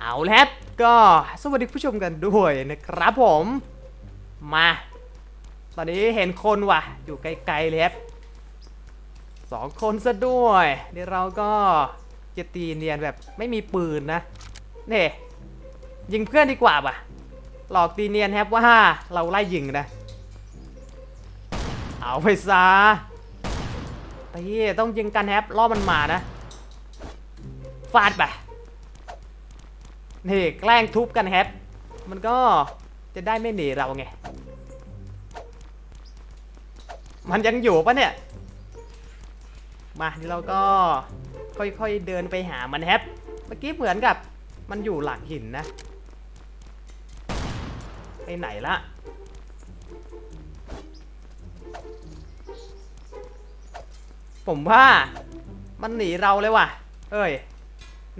เอาแล้วก็สวัสดีผู้ชมกันด้วยนะครับผม มา ตอนนี้เห็นคนว่ะ อยู่ไกลๆเลยครับสองคนซะด้วยเดี๋ยวเราก็จะตีเนียนแบบไม่มีปืนนะนี่ยิงเพื่อนดีกว่าป่ะ หลอกตีเนียนครับว่าเราไล่ยิงนะ เอาไปซะตีต้องยิงกันแฮปล่อมันมานะ ฟาดไป นี่แกล้งทุบกันแฮปมันก็จะได้ไม่หนีเราไง มันยังอยู่ปะเนี่ย มานี่เราก็ค่อยๆเดินไปหามันแฮปเมื่อกี้เหมือนกับ มันอยู่หลังหินนะ ไปไหนละผมว่ามันหนีเราเลยว่ะ เอ้ย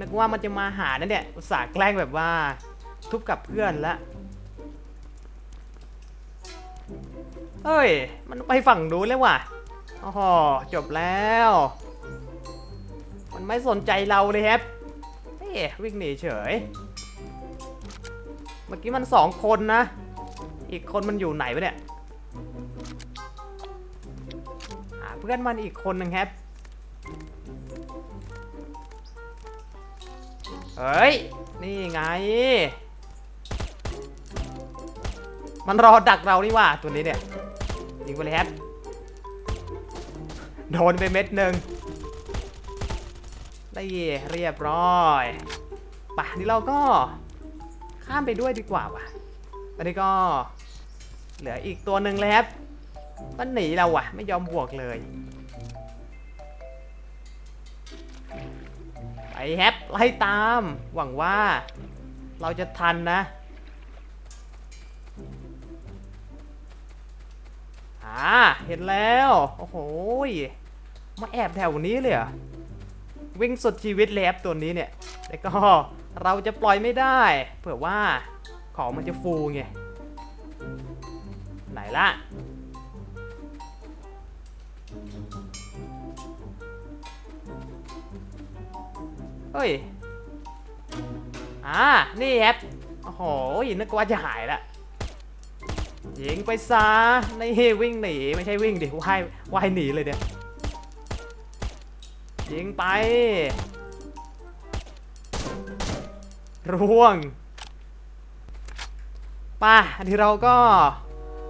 นึกว่ามันจะมาหานั่นเนี่ยอุตส่าห์แกล้งแบบว่า ทุบกับเพื่อนละเอ้ย มันไปฝั่งนู้นเลยว่ะโอ้โหจบแล้ว มันไม่สนใจเราเลยครับเฮ้ยวิ่งหนีเฉย เมื่อกี้มันสองคนนะ อีกคนมันอยู่ไหนวะเนี่ย หาเพื่อนมันอีกคนหนึ่งครับ เฮ้ย นี่ไง มันรอดักเรานี่ว่าตัวนี้เนี่ยยิงไปเลยครับโดนไปเม็ดหนึ่งได้เรียบร้อยป่ะนี่เราก็ข้ามไปด้วยดีกว่าว่ะอันนี้ก็เหลืออีกตัวหนึ่งเลยครับมันหนีเราว่ะ ไม่ยอมบวกเลย ไปแฮปไล่ตาม หวังว่าเราจะทันนะอ่าเห็นแล้ว โอ้โหมาแอบแถวนี้เลยเหรอวิ่งสุดชีวิตเลยแอปตัวนี้เนี่ยแต่ก็เราจะปล่อยไม่ได้เผื่อว่าของมันจะฟูไงไหนละ เฮ้ย อ่า นี่แฮปโอ้โหนึกว่าจะหายละยิงไปซะนี่วิ่งหนี ไม่ใช่วิ่งดิว่ายว่ายหนีเลยเนี่ย ยิงไป ร่วงป่ะอันที่เราก็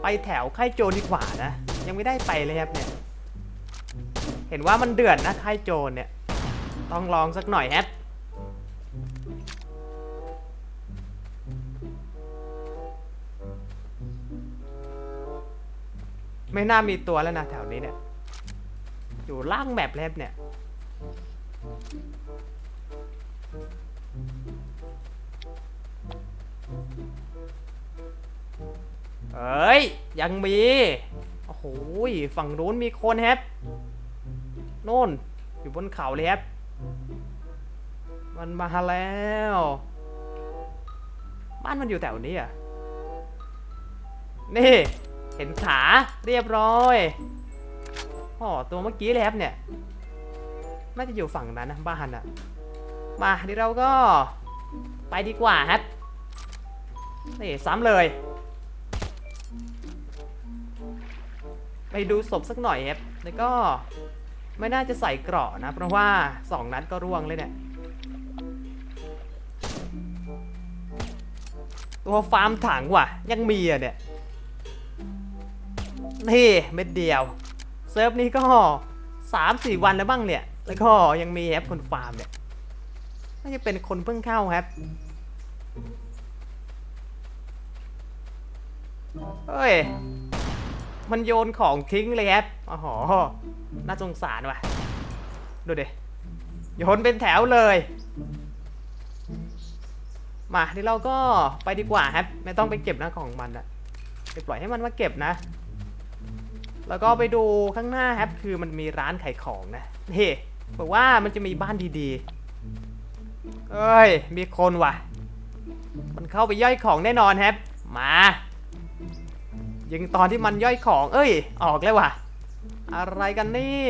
ไปแถวค่ายโจรดีกว่านะ ยังไม่ได้ไปเลยครับเนี่ย เห็นว่ามันเดือดนะค่ายโจรเนี่ย ต้องลองสักหน่อยแฮปไม่น่ามีตัวแล้วนะแถวนี้เนี่ย อยู่ล่างแมปแล้วเนี่ย เอ้ย ยังมี โอ้โห ฝั่งนู้นมีคนแฮปโน่น อยู่บนเขาเลยแฮป มันมาแล้ว บ้านมันอยู่แถวนี้อะ นี่ เห็นขาเรียบร้อยอ๋อตัวเมื่อกี้เลบเนี่ยน่าจะอยู่ฝั่งนั้นนะบ้านอะ มาเดี๋ยวเราก็ไปดีกว่าฮะนี่ซ้ำเลย ไปดูศพสักหน่อยครับแล้วก็ ไม่น่าจะใส่เกราะนะ เพราะว่าสองนัดก็ร่วงเลยเนี่ย ตัวฟาร์มถังว่ะ ยังมีอะเนี่ย นี่เม็ดเดียว เซิร์ฟนี้ก็สามสี่วันแล้วบ้างเนี่ย แล้วก็ยังมีแอปคนฟาร์มเนี่ยน่าจะเป็นคนเพิ่งเข้าครับเฮ้ย มันโยนของทิ้งเลยครับอ๋อ น่าสงสารว่ะ ดูเดิโยนเป็นแถวเลย มาที่เราก็ไปดีกว่าครับ ไม่ต้องไปเก็บนะของมันอะไปปล่อยให้มันมาเก็บนะ แล้วก็ไปดูข้างหน้าครับคือมันมีร้านขายของนะนี่บอกว่ามันจะมีบ้านดีๆ เอ้ย มีคนว่ะ มันเข้าไปย่อยของแน่นอนครับ มา ยิงตอนที่มันย่อยของ เอ้ย ออกเลยว่ะ อะไรกันนี่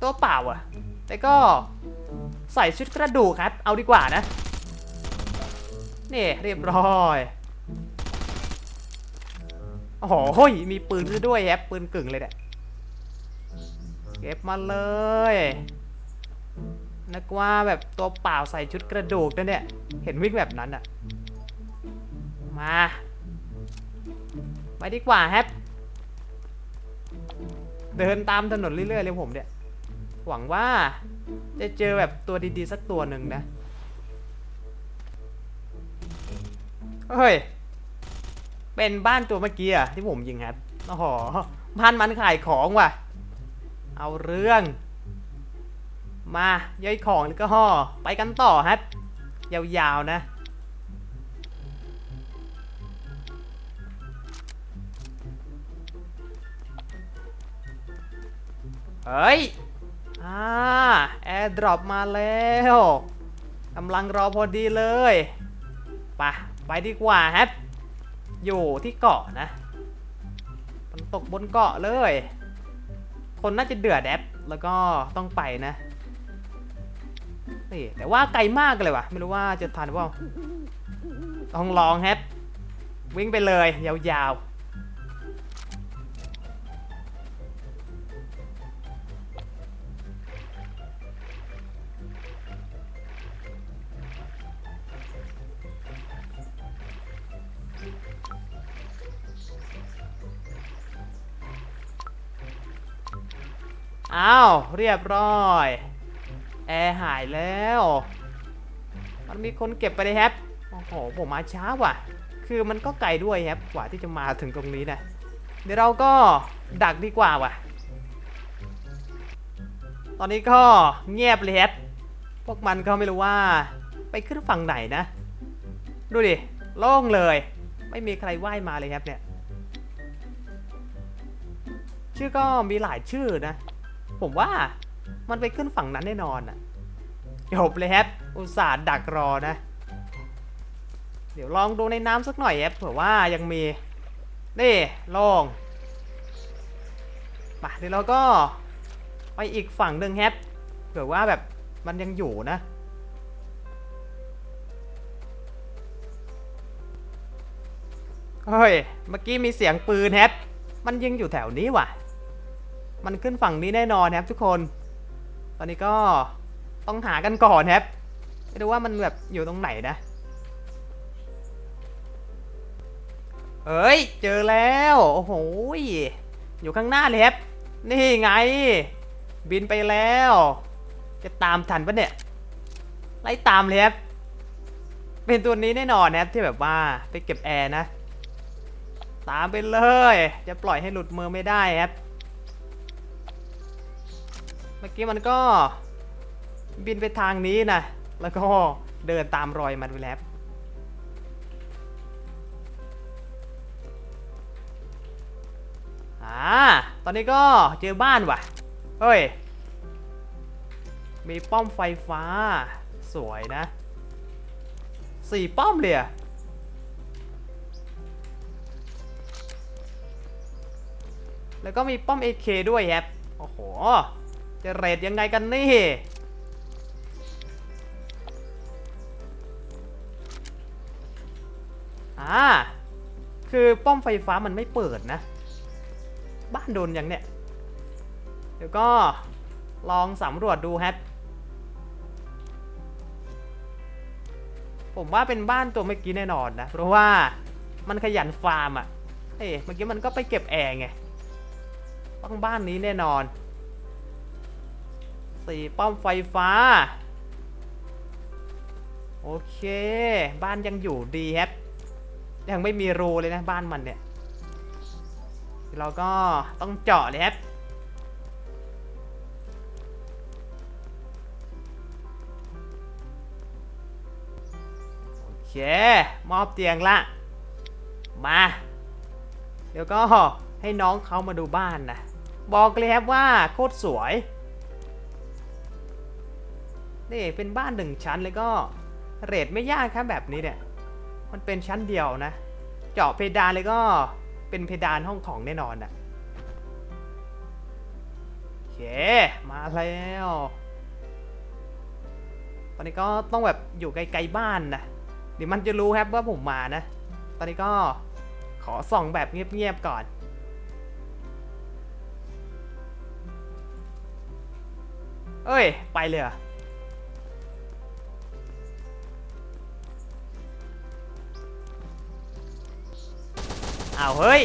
ตัวเปล่าอะแต่ก็ใส่ชุดกระดูกครับ เอาดีกว่านะ นี่เรียบร้อยโอ้โหมีปืนด้วยแฮปปืนกึ่งเลยเนี่ยเก็บมาเลยนึกว่าแบบตัวเปล่าใส่ชุดกระดูกนะเนี่ย เห็นวิ่งแบบนั้นอะมา ไปดีกว่าแฮป เดินตามถนนเรื่อยๆเลยผมเนี่ย หวังว่าจะเจอแบบตัวดีๆสักตัวหนึ่งนะ เฮ้ย เป็นบ้านตัวเมื่อกี้อะที่ผมยิงครับโอ้โหบ้านมันขายของว่ะ เอาเรื่อง มาย่อยของแล้วก็ห่อไปกันต่อครับ ยาวๆนะ เฮ้ย อ่า แอร์ดรอปมาแล้วกำลังรอพอดีเลยปะไปดีกว่าครับอยู่ที่เกาะนะ มันตกบนเกาะเลย คนน่าจะเดือดแอปแล้วก็ต้องไปนะนี่แต่ว่าไกลมากเลยว่ะ ไม่รู้ว่าจะทันหรือเปล่าต้องลองแฮปวิ่งไปเลย ยาวๆ อ้าวเรียบร้อยแอร์หายแล้ว มันมีคนเก็บไปเลยแฮปโอ้โหผมมาช้าว่ะ คือมันก็ไกลด้วยแฮปกว่าที่จะมาถึงตรงนี้นะเดี๋ยวเราก็ดักดีกว่าว่ะ ตอนนี้ก็เงียบเลยแฮปพวกมันก็ไม่รู้ว่า ไปขึ้นฝั่งไหนนะ ดูดิโล่งเลย ไม่มีใครว่ายมาเลยแฮปเนี่ย ชื่อก็มีหลายชื่อนะ ผมว่ามันไปขึ้นฝั่งนั้นแน่นอนอะจบเลยแฮปอุตส่าห์ดักรอนะ เดี๋ยวลองดูในน้ำสักหน่อยแฮปเผื่อว่ายังมี นี่ลองมาเดี๋ยวเราก็ไปอีกฝั่งหนึ่งแฮปเผื่อว่าแบบมันยังอยู่นะ เฮ้ย เมื่อกี้มีเสียงปืนแฮปมันยิงอยู่แถวนี้ว่ะ มันขึ้นฝั่งนี้แน่นอนครับทุกคน ตอนนี้ก็ต้องหากันก่อนครับไม่รู้ว่ามันแบบอยู่ตรงไหนนะเอ้ย เจอแล้ว โอ้โห อยู่ข้างหน้าเลยครับ นี่ไง บินไปแล้ว จะตามทันปะเนี่ย ไล่ตามเลยครับ เป็นตัวนี้แน่นอนนะครับที่แบบว่าไปเก็บแอร์นะ ตามไปเลย จะปล่อยให้หลุดมือไม่ได้ครับ เมื่อกี้มันก็บินไปทางนี้นะ แล้วก็เดินตามรอยมันไปแล้วอ่า ตอนนี้ก็เจอบ้านว่ะ เฮ้ย มีป้อมไฟฟ้า สวยนะสี่ป้อมเลยอะแล้วก็มีป้อม AK ด้วยแฮปโอ้โห จะเรทยังไงกันนี่ อ่า คือป้อมไฟฟ้ามันไม่เปิดนะ บ้านโดนยังเนี่ย เดี๋ยวก็ลองสำรวจดูแฮปผมว่าเป็นบ้านตัวเมื่อกี้แน่นอนนะ เพราะว่ามันขยันฟาร์มอะ เอ้ยเมื่อกี้มันก็ไปเก็บแอร์ไงต้องบ้านนี้แน่นอน สี่ป้อมไฟฟ้า โอเค บ้านยังอยู่ดีแฮปยังไม่มีรูเลยนะบ้านมันเนี่ย เราก็ต้องเจาะเลยแฮปโอเคมอบเตียงละ มา เดี๋ยวก็ให้น้องเขามาดูบ้านนะ บอกเลยครับว่าโคตรสวย นี่เป็นบ้านหนึ่งชั้นเลยก็เรทไม่ยากครับแบบนี้เนี่ย มันเป็นชั้นเดียวนะ เจาะเพดานเลยก็เป็นเพดานห้องของแน่นอนอะโอเค มาแล้ว ตอนนี้ก็ต้องแบบอยู่ไกลๆบ้านนะเดี๋ยวมันจะรู้ครับว่าผมมานะ ตอนนี้ก็ขอส่องแบบเงียบๆก่อนเอ้ย ไปเลยเห อ้าวเฮ้ย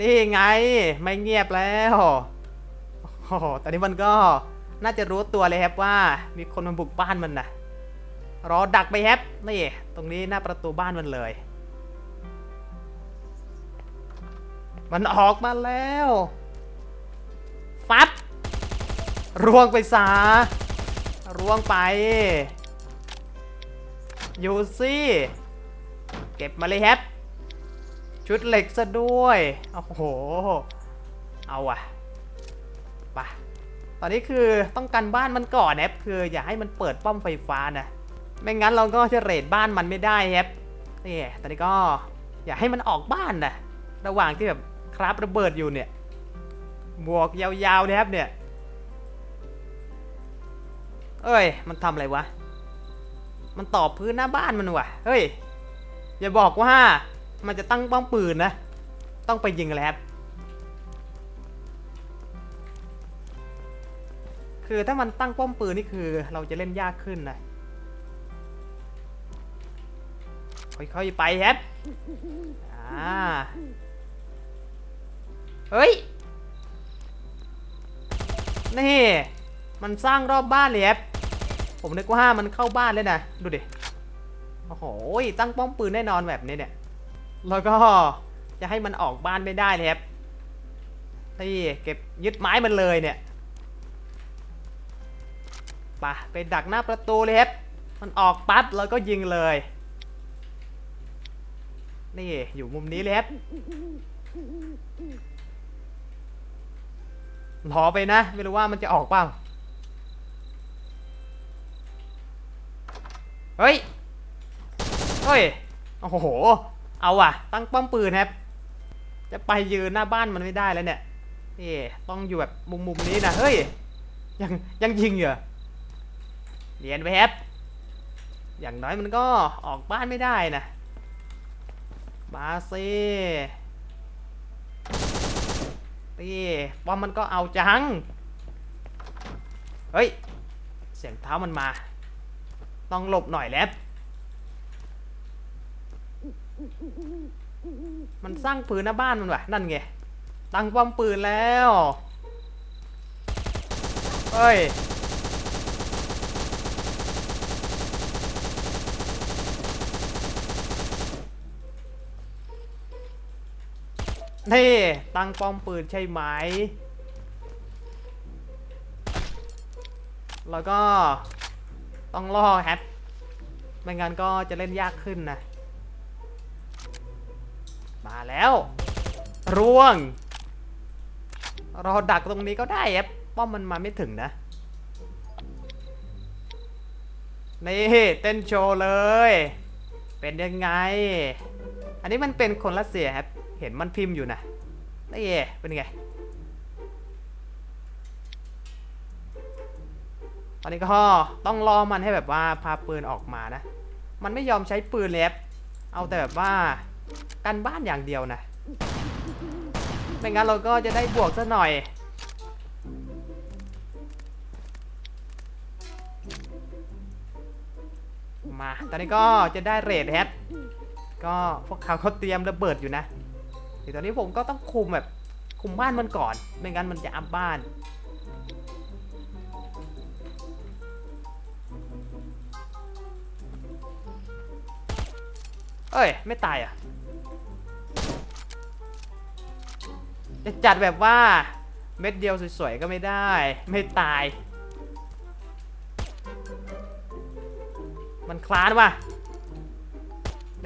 นี่ไงไม่เงียบแล้วโอ้โหตอนนี้มันก็น่าจะรู้ตัวเลยครับว่ามีคนมาบุกบ้านมันนะรอดักไปครับนี่ตรงนี้หน้าประตูบ้านมันเลย มันออกมาแล้วฟับร่วงไปซะร่วงไปอยู่สิเก็บมาเลยครับ ชุดเหล็กซะด้วย โอ้โห เอาอะไปะตอนนี้คือต้องกันบ้านมันก่อนนะครับคืออย่าให้มันเปิดป้อมไฟฟ้านะ ไม่งั้นเราก็จะเรดบ้านมันไม่ได้ครับนี่ตอนนี้ก็อย่าให้มันออกบ้านนะ ระหว่างที่แบบคราบระเบิดอยู่เนี่ย บวกยาวๆนะครับเนี่ย เอ้ย มันทำอะไรวะ มันตอบพื้นหน้าบ้านมันวะเฮ้ย อย่าบอกว่า มันจะตั้งป้อมปืนนะ ต้องไปยิงแล้วคือถ้ามันตั้งป้อมปืนนี่คือเราจะเล่นยากขึ้นนะค่อยๆไปครับอ่า เฮ้ย นี่ มันสร้างรอบบ้านเลยครับผมนึกว่ามันเข้าบ้านเลยนะ ดูดิ โอ้โห ตั้งป้อมปืนแน่นอนแบบนี้เนี่ย แล้วก็จะให้มันออกบ้านไม่ได้เลยครับนี่เก็บยึดไม้มันเลยเนี่ยปะไปดักหน้าประตูเลยครับมันออกปั๊บแล้วก็ยิงเลย นี่อยู่มุมนี้เลยครับรอไปนะ ไม่รู้ว่ามันจะออกเปล่า เฮ้ย เฮ้ย โอ้โห เอาว่ะ ตั้งป้อมปืนครับ จะไปยืนหน้าบ้านมันไม่ได้แล้วเนี่ยนี่ต้องอยู่แบบมุมมุมๆนี้นะ เฮ้ย ยังยังยิงเหรอเรียนไปครับ อย่างน้อยมันก็ออกบ้านไม่ได้นะ มาสิตีป้อมมันก็เอาจัง เฮ้ย เสียงเท้ามันมา ต้องหลบหน่อยแล้ว มันสร้างปืนหน้าบ้านมันวะนั่นไง ตั้งป้อมปืนแล้วเฮ้ย นี่ ตั้งป้อมปืนใช่ไหม แล้วก็ต้องล่อแฮปไม่งั้นก็จะเล่นยากขึ้นนะ แล้ว ร่วง รอดักตรงนี้ก็ได้แอปป้อมมันมาไม่ถึงนะ นี่เต้นโชว์เลย เป็นยังไง อันนี้มันเป็นคนรัสเซียครับ เห็นมันพิมพ์อยู่นะนี่เป็นไงตอนนี้ก็ต้องรอมันให้แบบว่าพาปืนออกมานะ มันไม่ยอมใช้ปืนเลยครับเอาแต่แบบว่า กันบ้านอย่างเดียวนะ ไม่งั้นเราก็จะได้บวกซะหน่อย มา ตอนนี้ก็จะได้เรทแฮปก็พวกเขาเขาเตรียมระเบิดอยู่นะเดี๋ยวตอนนี้ผมก็ต้องคุมแบบคุมบ้านมันก่อน ไม่งั้นมันจะอัพบ้านเอ้ย ไม่ตายอะ จะจัดแบบว่าเม็ดเดียวสวยๆก็ไม่ได้ ไม่ตาย มันคลานว่ะ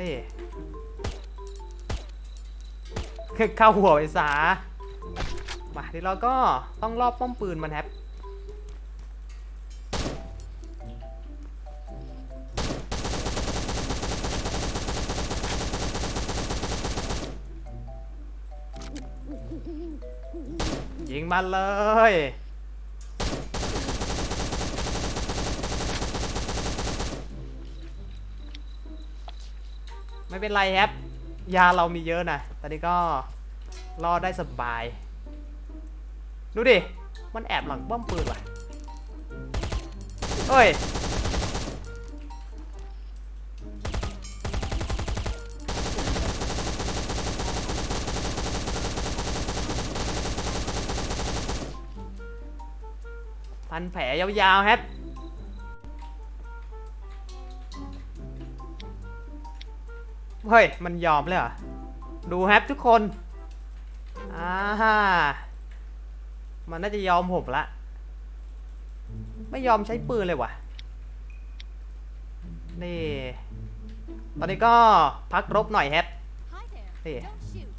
นี่เข้าหัวไอ้สามาทีเราก็ต้องรอบป้อมปืนมันครับ มาเลย ไม่เป็นไรครับ ยาเรามีเยอะนะ ตอนนี้ก็รอดได้สบาย ดูดิ มันแอบหลังป้อมปืนว่ะเฮ้ย พันแผลยาวๆครับเฮ้ย มันยอมเลยเหรอ ดูครับทุกคน อ่าฮ่ามันน่าจะยอมผมละ ไม่ยอมใช้ปืนเลยว่ะ นี่ ตอนนี้ก็พักรบหน่อยแฮป Hi there. Hey. Don't shoot.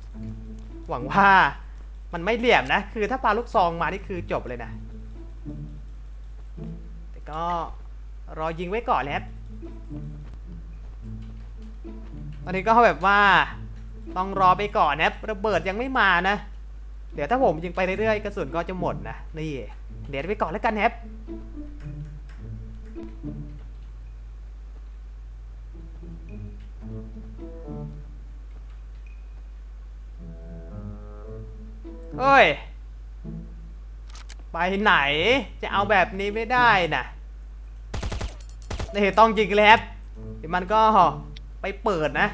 หวังว่ามันไม่เหลี่ยมนะ คือถ้าปาลูกซองมานี่คือจบเลยนะ ก็รอยิงไว้ก่อนและครับตอนนี้ก็แบบว่าต้องรอไปก่อนนะครับระเบิดยังไม่มานะ เดี๋ยวถ้าผมยิงไปเรื่อยๆกระสุนก็จะหมดนะนี่เดี๋ยวไปก่อนแล้วกันครับเฮ้ย ไปไหนจะเอาแบบนี้ไม่ได้นะ นี่ต้องยิงเลยครับเดี๋ยวมันก็ไปเปิดนะ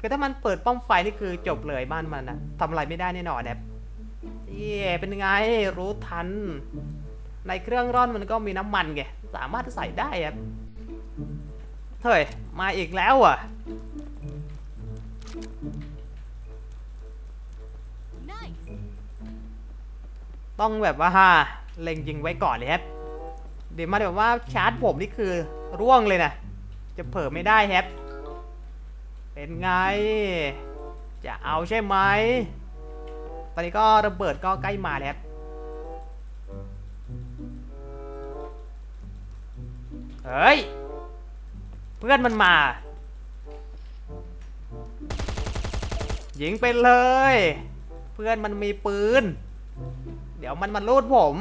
คือถ้ามันเปิดป้อมไฟนี่คือจบเลยบ้านมันนะทำอะไรไม่ได้แน่นอนครับเย่เป็นไงรู้ทัน ในเครื่องร่อนมันก็มีน้ำมันไงสามารถใส่ได้ครับเฮ้ยมาอีกแล้วอะต้องแบบว่าเล็งยิงไว้ก่อนเลยครับ เดี๋ยวมาแบบว่าชาร์จผมนี่คือ ร่วงเลยนะ จะเผลอไม่ได้ครับเป็นไง จะเอาใช่ไหม ตอนนี้ก็ระเบิดก็ใกล้มาแล้วเฮ้ย เพื่อนมันมา ยิงไปเลย เพื่อนมันมีปืน เดี๋ยวมันมาลูดผม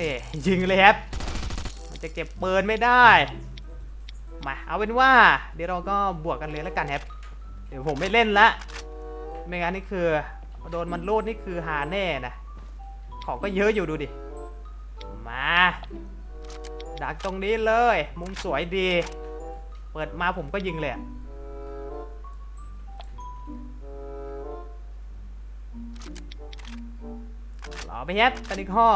นี่ยิงเลยครับมันจะเก็บปืนไม่ได้มาเอาเป็นว่า เดี๋ยวเราก็บวกกันเลยแล้วกันครับเดี๋ยวผมไม่เล่นละไม่งั้นนี่คือโดนมันลูดนี่คือหาแน่นะของก็เยอะอยู่ดูดิมาดักตรงนี้เลย มุมสวยดี เปิดมาผมก็ยิงเลยรอไปเฮ็ดตอนนี้ก็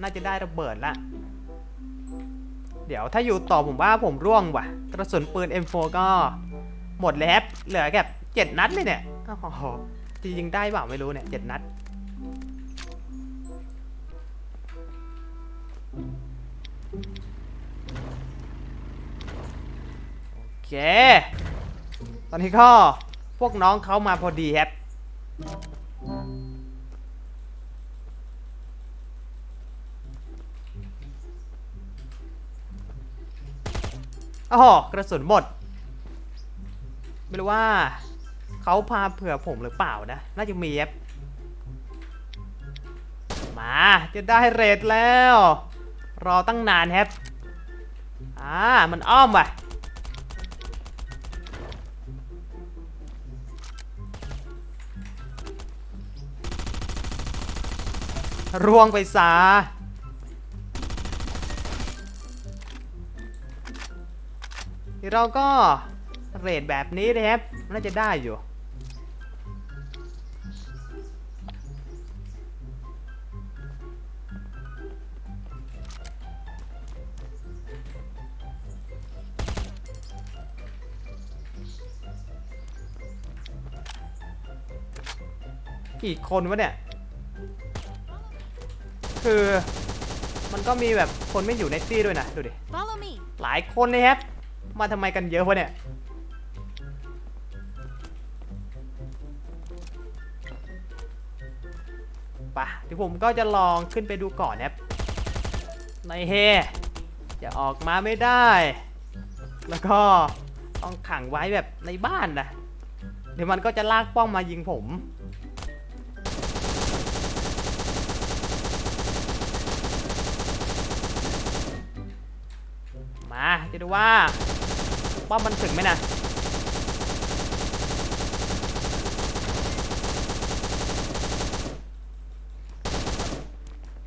น่าจะได้ระเบิดละ เดี๋ยวถ้าอยู่ต่อผมว่าผมร่วงว่ะ กระสุนปืน M4 ก็หมดแล้วเหลือแค่เจ็ดนัดเลยเนี่ยโอ้โหจะยิงได้เปล่าไม่รู้เนี่ยเจ็ดนัด โอเค ตอนนี้ก็พวกน้องเขามาพอดีครับ อ้โหกระสุนหมด ไม่รู้ว่าเขาพาเผื่อผมหรือเปล่านะ น่าจะมีแอปมา จะได้เรทแล้ว รอตั้งนานแฮปอ่า มันอ้อมว่ะร่วงไปซา ที่เราก็เรทแบบนี้นะครับน่าจะได้อยู่ กี่คนวะเนี่ย คือมันก็มีแบบคนไม่อยู่ในตี้ด้วยนะ ดูดิ Follow me. หลายคนเลยครับ มาทำไมกันเยอะวะเนี่ย ปะเดี๋ยวผมก็จะลองขึ้นไปดูก่อนนะครับในเฮจะออกมาไม่ได้ แล้วก็ต้องขังไว้แบบในบ้านนะ เดี๋ยวมันก็จะลากป้องมายิงผมมาจะดูว่า ป้อมมันถึงไหมนะ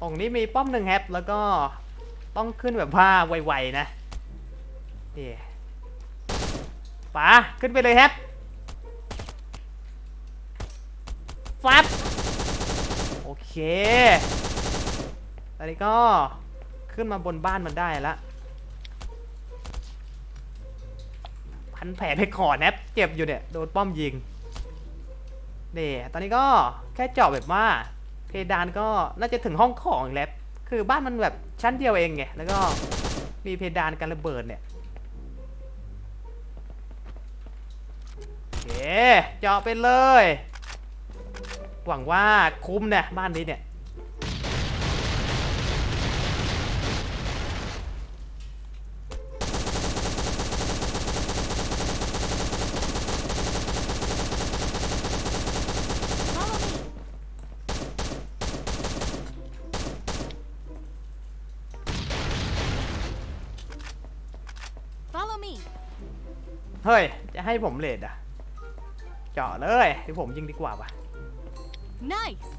ตรงนี้มีป้อมหนึ่งแฮปแล้วก็ต้องขึ้นแบบว่าไวๆนะนี่ป๋าขึ้นไปเลยแฮปฟับโอเคตอนนี้ก็ขึ้นมาบนบ้านมันได้แล้ว พันแผลไปก่อนแฮปเจ็บอยู่เนี่ยโดนป้อมยิงนี่ตอนนี้ก็แค่เจาะแบบว่า เพดานก็น่าจะถึงห้องของแล้วคือบ้านมันแบบชั้นเดียวเองไงแล้วก็มีเพดานกันระเบิดเนี่ยโอเคเจาะไปเลย หวังว่าคุ้มเนี่ยบ้านนี้เนี่ย เฮ้ย จะให้ผมเลดอะ เจาะเลยเดี๋ยวผมยิงดีกว่าป่ะ Nice.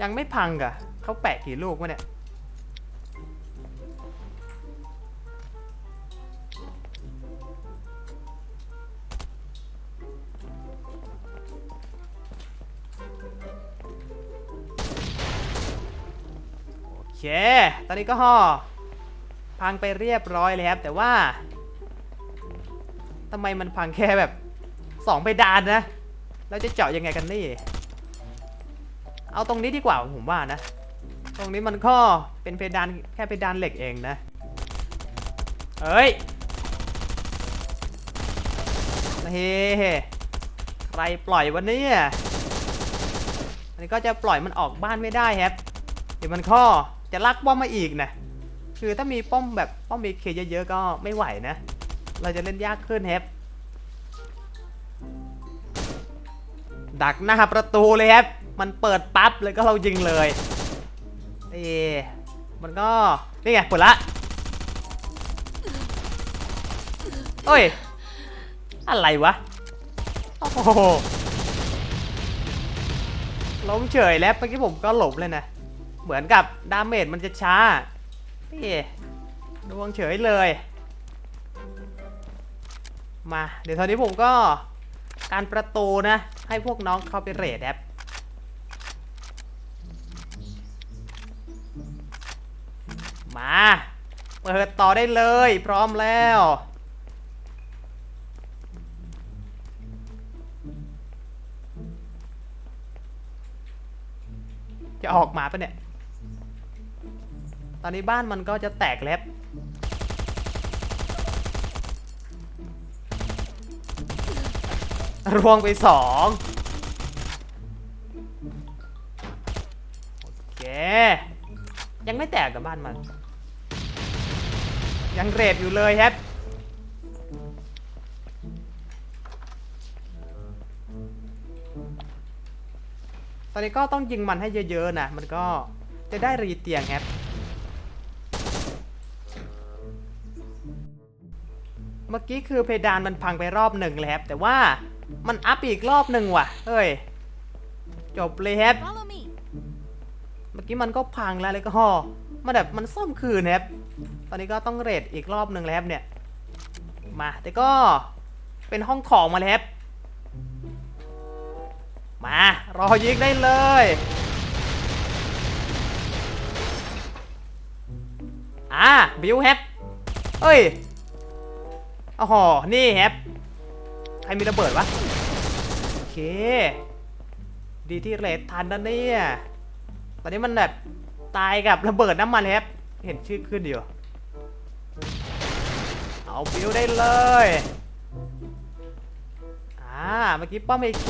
ยังไม่พังกะเขาแปะกี่ลูกวะเนี่ย เค ตอนนี้ก็ห่อพังไปเรียบร้อยเลยครับ แต่ว่าทำไมมันพังแค่แบบสองเพดานนะแล้วจะเจาะยังไงกันนี่ เอาตรงนี้ดีกว่าผมว่านะ ตรงนี้มันก็เป็นเพดานแค่เพดานเหล็กเองนะ เฮ้ยเฮ้ใครปล่อยวะเนี่ยอันนี้ก็จะปล่อยมันออกบ้านไม่ได้ครับ เดี๋ยวมันข้อ จะลักป้อมมาอีกนะคือถ้ามีป้อมแบบป้อมมีเคเยอะๆก็ไม่ไหวนะ เราจะเล่นยากขึ้นครับดักหน้าประตูเลยครับ มันเปิดปั๊บเลยก็เรายิงเลย เอ๊มันก็ นี่ไงปิดละเอ้ย อะไรวะ โอ้โหล้มเฉยแล้วเมื่อกี้ผมก็หลบเลยนะ เหมือนกับดาเมจมันจะช้านี่ดวงเฉยเลย มา เดี๋ยวตอนนี้ผมก็การประตูนะ ให้พวกน้องเข้าไปเรดแอปมา เปิดต่อได้เลย พร้อมแล้ว จะออกมาปะเนี่ย ตอนนี้บ้านมันก็จะแตกแล้วรวงไปสองโอเค ยังไม่แตกกับบ้านมัน ยังเรดอยู่เลยครับตอนนี้ก็ต้องยิงมันให้เยอะๆนะ มันก็จะได้รีเตียงครับ เมื่อกี้คือเพดานมันพังไปรอบหนึ่งเลยครับแต่ว่ามันอัพอีกรอบหนึ่งว่ะ เฮ้ย จบเลยครับ Follow me. เมื่อกี้มันก็พังแล้วเลยก็ห่อมันแบบมันซ่อมคืนครับ ตอนนี้ก็ต้องเรทอีกรอบหนึ่งแล้วครับเนี่ย มา แต่ก็เป็นห้องของมาแล้วครับมา รอยิงได้เลย อ่าบิวแฮปเอ้ย โอ้โหนี่แฮปใครมีระเบิดวะ โอเค ดีที่เรททันนะเนี่ย ตอนนี้มันแบบตายกับระเบิดน้ำมันครับ เห็นชื่อขึ้นอยู่เอาบิวได้เลย อ่า เมื่อกี้ป้อมเอเค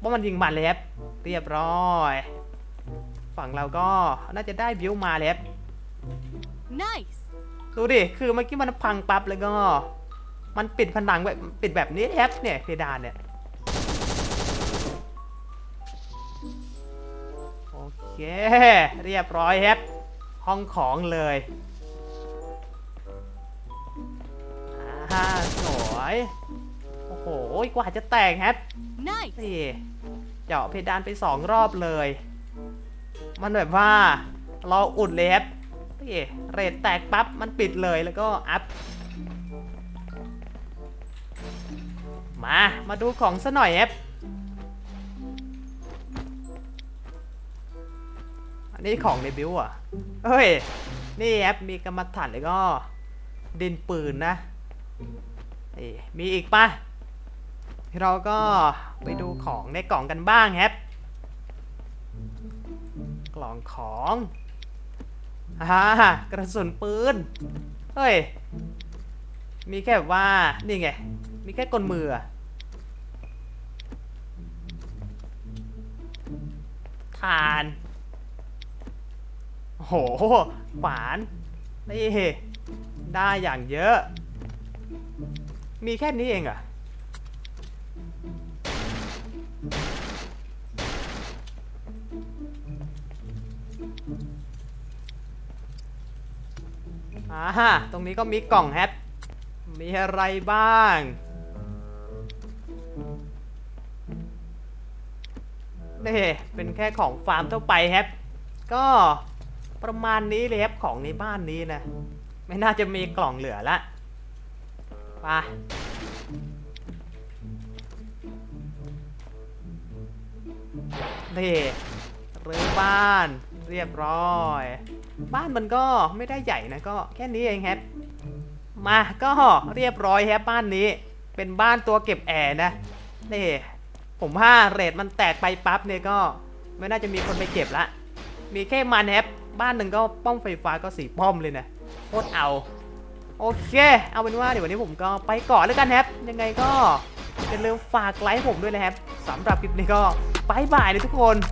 ป้อมมันยิงมันเลยครับ เรียบร้อย ฝั่งเราก็น่าจะได้บิวมาเลยครับ Nice. ดูดิ คือเมื่อกี้มันพังปั๊บเลยก็ มันปิดผนังแบบปิดแบบนี้แอปเนี่ยเพดานเนี่ย โอเค เรียบร้อยแอปห้องของเลยฮ่าสวย โอ้โหกว่าจะแตกแฮปนี่เจาะเพดานไปสองรอบเลย มันแบบว่าเราอุดเลยแฮป เรทแตกปั๊บ มันปิดเลยแล้วก็อัพ มา มาดูของซะหน่อยครับอันนี้ของในบิวอะเฮ้ย นี่ครับมีกรรมฐานแล้วก็ ดินปืนนะมีอีกปะเราก็ไปดูของในกล่องกันบ้างครับกล่องของ อ่ากระสุนปืน เฮ้ย มีแค่แบบว่า นี่ไง มีแค่กลมือทานโอ้โหขวาน นี่ ได้อย่างเยอะ มีแค่นี้เองอะ อ่าฮะตรงนี้ก็มีกล่องแฮปมีอะไรบ้าง นี่ เป็นแค่ของฟาร์มทั่วไปแฮปก็ประมาณนี้เลยแฮปของในบ้านนี้นะ ไม่น่าจะมีกล่องเหลือละไปนี่รื้อบ้านเรียบร้อย บ้านมันก็ไม่ได้ใหญ่นะก็แค่นี้เองครับ มาก็เรียบร้อยครับบ้านนี้ เป็นบ้านตัวเก็บแอร์นะนี่ผมว่าเรทมันแตกไปปั๊บเนี่ยก็ไม่น่าจะมีคนไปเก็บละ มีแค่มันแฮปบ้านหนึ่งก็ป้อมไฟฟ้าก็สีป้อมเลยนะโคตรเอา โอเค เอาเป็นว่าเดี๋ยววันนี้ผมก็ไปก่อนแล้วกันแฮปยังไงก็อย่าลืมฝากไลค์ผมด้วยนะครับสำหรับคลิปนี้ก็บายบายเลยทุกคน